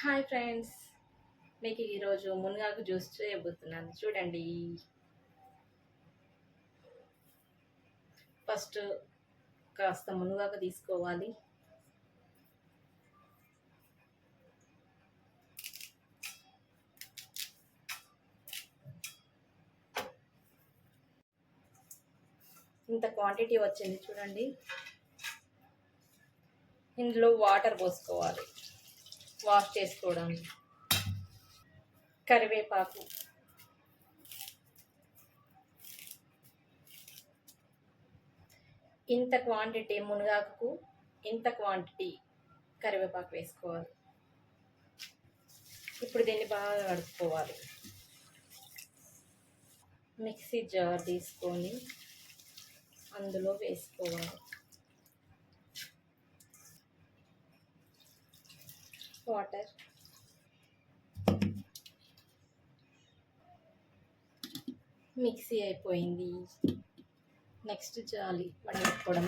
Hi friends. మీకు ఈరోజు మునగాకు జ్యూస్ చేయబోతున్నాను. చూడండి. ఫస్ట్ కాస్త మునగాకు తీసుకోవాలి. ఇంత క్వాంటిటీ వచ్చింది చూడండి. ఇందులో వాటర్ పోసుకోవాలి. వాష్ చేసుకోవడం. కరివేపాకు. ఇంత క్వాంటిటీ మునగాకు ఇంత క్వాంటిటీ కరివేపాకు వేసుకోవాలి. ఇప్పుడు దీన్ని బాగా కడుక్కోవాలి. మిక్సీ జార్ తీసుకొని అందులో వేసుకోవాలి. వాటర్. మిక్సీ అయిపోయింది. నెక్స్ట్ జాలి వడగట్టుకోవడం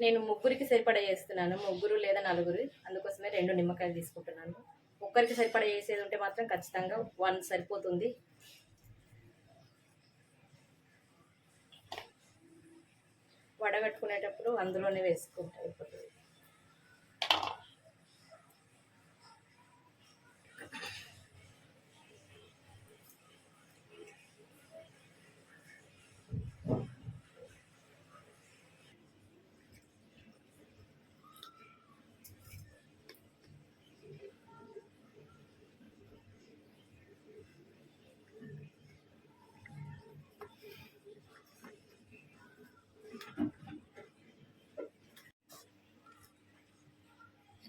నేను ముగ్గురికి సరిపడా చేస్తున్నాను. ముగ్గురు లేదా నలుగురు. అందుకోసమే రెండు నిమ్మకాయలు తీసుకుంటున్నాను. ఒక్కరికి సరిపడా చేసేది ఉంటే మాత్రం ఖచ్చితంగా వన్ సరిపోతుంది. వడగట్టుకునేటప్పుడు అందులోనే వేసుకుంటా అయిపోతుంది.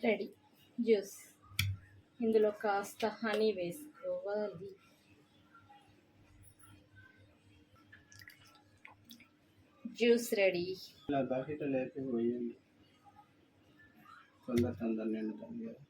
రెడీ. జ్యూస్. ఇందులో కాస్త హనీ వేసుకోవాలి. Juice ready. ఇలా బాకెట్ లేకపోయింది తొందర తొందర నిండుతుంది కదా.